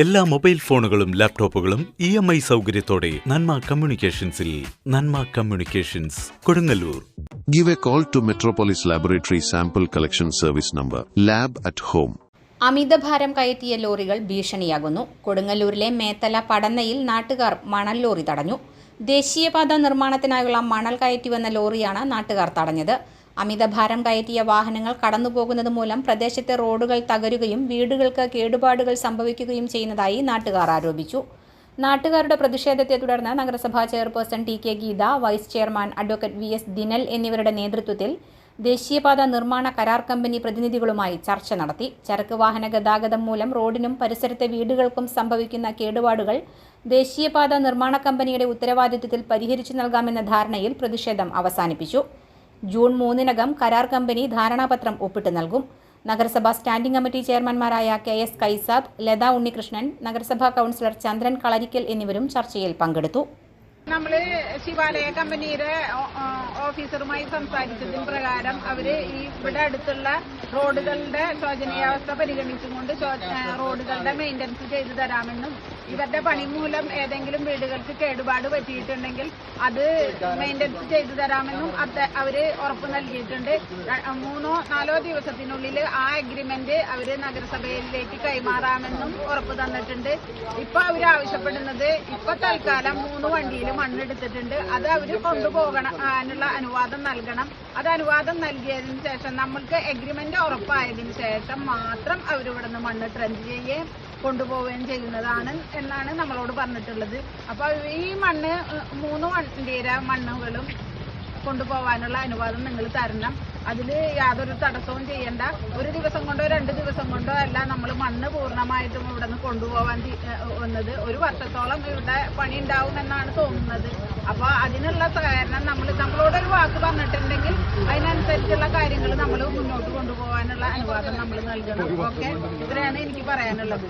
എല്ലാ മൊബൈൽ ഫോണുകളും ലാപ്ടോപ്പുകളും ഇ എം ഐ സൗകര്യത്തോടെ Nanma കമ്മ്യൂണിക്കേഷൻസിൽ Nanma communications Kodungallur. Give a call to Metropolis laboratory sample collection service number lab at home അമിതഭാരം കയറ്റിയ ലോറികൾ ഭീഷണിയാകുന്നു. കൊടുങ്ങല്ലൂരിലെ മേത്തല പടന്നയിൽ നാട്ടുകാർ മണൽ ലോറി തടഞ്ഞു. ദേശീയപാത നിർമ്മാണത്തിനായുള്ള മണൽ കയറ്റി വന്ന ലോറിയാണ് നാട്ടുകാർ തടഞ്ഞത്. അമിതഭാരം കയറ്റിയ വാഹനങ്ങൾ കടന്നുപോകുന്നത് മൂലം പ്രദേശത്തെ റോഡുകൾ തകരുകയും വീടുകൾക്ക് കേടുപാടുകൾ സംഭവിക്കുകയും ചെയ്യുന്നതായി നാട്ടുകാർ ആരോപിച്ചു. നാട്ടുകാരുടെ പ്രതിഷേധത്തെ തുടർന്ന് നഗരസഭാ chairperson T K Geetha vice chairman advocate V S Dinal എന്നിവരുടെ നേതൃത്വത്തിൽ ദേശീയപാത നിർമ്മാണ കരാർ കമ്പനി പ്രതിനിധികളുമായി ചർച്ച നടത്തി. ചരക്ക് വാഹന ഗതാഗതം മൂലം റോഡിനും പരിസരത്തെ വീടുകൾക്കും സംഭവിക്കുന്ന കേടുപാടുകൾ ദേശീയപാത നിർമ്മാണ കമ്പനിയുടെ ഉത്തരവാദിത്വത്തിൽ പരിഹരിച്ചു നൽകാമെന്ന ധാരണയിൽ പ്രതിഷേധം അവസാനിപ്പിച്ചു. ജൂൺ മൂന്നിനകം കരാർ കമ്പനി ധാരണാപത്രം ഒപ്പിട്ട് നൽകും. നഗരസഭാ സ്റ്റാൻഡിംഗ് കമ്മിറ്റി ചെയർമാൻമാരായ കെ എസ് കൈസാദ് ലത ഉണ്ണികൃഷ്ണൻ നഗരസഭാ കൗൺസിലർ ചന്ദ്രൻ കളരിക്കൽ എന്നിവരും ചർച്ചയിൽ പങ്കെടുത്തു. നമ്മൾ ശിവാലയ കമ്പനിയുടെ ഓഫീസറുമായി സംസാരിച്ചതിന് പ്രകാരം അവർ ഈ ഇവിടെ അടുത്തുള്ള റോഡുകളുടെ ശോചനീയാവസ്ഥ പരിഗണിച്ചുകൊണ്ട് റോഡുകളുടെ മെയിന്റനൻസ് ചെയ്തു തരാമെന്നും ഇവരുടെ പണി മൂലം ഏതെങ്കിലും വീടുകൾക്ക് കേടുപാട് പറ്റിയിട്ടുണ്ടെങ്കിൽ അത് മെയിന്റനൻസ് ചെയ്തു തരാമെന്നും അവർ ഉറപ്പ് നൽകിയിട്ടുണ്ട്. മൂന്നോ നാലോ ദിവസത്തിനുള്ളിൽ ആ അഗ്രിമെന്റ് അവർ നഗരസഭയിലേക്ക് കൈമാറാമെന്നും ഉറപ്പ് തന്നിട്ടുണ്ട്. ഇപ്പൊ അവർ ആവശ്യപ്പെടുന്നത് ഇപ്പൊ തൽക്കാലം മൂന്ന് വണ്ടിയിൽ മണ്ണെടുത്തിട്ടുണ്ട്. അത് അവർ കൊണ്ടുപോകണം അനുവാദം നൽകണം. അത് അനുവാദം നൽകിയതിന് ശേഷം നമ്മൾക്ക് അഗ്രിമെന്റ് ഉറപ്പായതിനു ശേഷം മാത്രം അവരിവിടെ നിന്ന് മണ്ണ് ട്രെൻഡ് ചെയ്യുകയും കൊണ്ടുപോവുകയും ചെയ്യുന്നതാണ് എന്നാണ് നമ്മളോട് പറഞ്ഞിട്ടുള്ളത്. അപ്പോൾ ഈ മണ്ണ് മൂന്ന് വണ്ടിയുടെ മണ്ണുകളും കൊണ്ടുപോകാനുള്ള അനുവാദം നിങ്ങൾ തരണം. അതിൽ യാതൊരു തടസ്സവും ചെയ്യണ്ട. ഒരു ദിവസം കൊണ്ടോ രണ്ട് ദിവസം കൊണ്ടോ അല്ല നമ്മൾ മണ്ണ് പൂർണമായിട്ടും ഇവിടെ നിന്ന് കൊണ്ടുപോകാൻ വന്നത്. ഒരു വർഷത്തോളം ഇവിടെ പണി ഉണ്ടാവും എന്നാണ് തോന്നുന്നത്. അപ്പോൾ അതിനുള്ള സഹകരണം നമ്മൾ നമ്മളോട് ഒരു വാക്ക് പറഞ്ഞിട്ടുണ്ടെങ്കിൽ അതിനനുസരിച്ചുള്ള കാര്യങ്ങൾ നമ്മൾ മുന്നോട്ട് കൊണ്ടുപോകാനുള്ള അനുവാദം നമ്മൾ നൽകണം. ഓക്കെ? ഇത്രയാണ് എനിക്ക് പറയാനുള്ളത്.